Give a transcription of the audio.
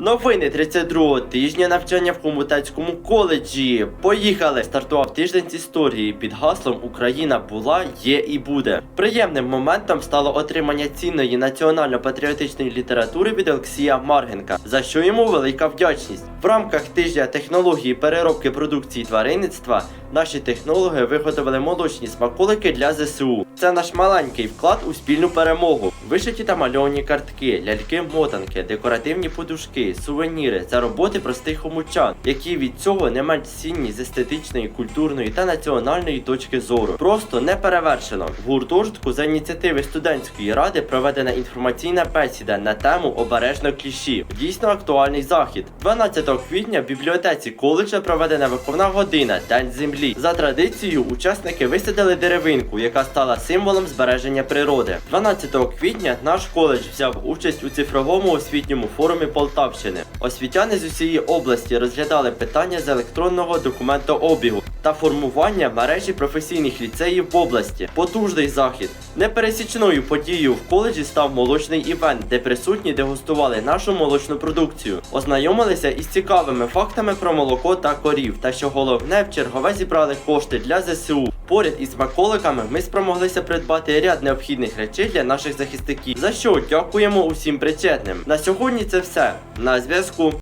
Новини 32-го тижня навчання в Хомутецькому коледжі. Поїхали! Стартував тиждень з історії під гаслом Україна була, є і буде. Приємним моментом стало отримання цінної національно-патріотичної літератури від Олексія Маргенка, за що йому велика вдячність. В рамках тижня технології переробки продукції тваринництва наші технологи виготовили молочні смаколики для ЗСУ. Це наш маленький вклад у спільну перемогу. Вишиті та мальовані картки, ляльки-мотанки, декоративні подушки, сувеніри це роботи простих хомучан, які від цього не менш цінні з естетичної, культурної та національної точки зору. Просто не перевершено. В гуртожитку за ініціативи студентської ради проведена інформаційна бесіда на тему обережно кліші. Дійсно актуальний захід. 12 квітня в бібліотеці коледжа проведена виховна година День землі. За традицією, учасники висадили деревинку, яка стала символом збереження природи. 12 квітня наш коледж взяв участь у цифровому освітньому форумі Полтавщини. Освітяни з усієї області розглядали питання з електронного документообігу та формування мережі професійних ліцеїв в області. Потужний захід. Непересічною подією в коледжі став молочний івент, де присутні дегустували нашу молочну продукцію, ознайомилися із цікавими фактами про молоко та корів. Та що головне, в чергове зібрали кошти для ЗСУ. Поряд із смаколиками ми спромоглися придбати ряд необхідних речей для наших захисників. За що дякуємо усім причетним. На сьогодні це все. На зв'язку.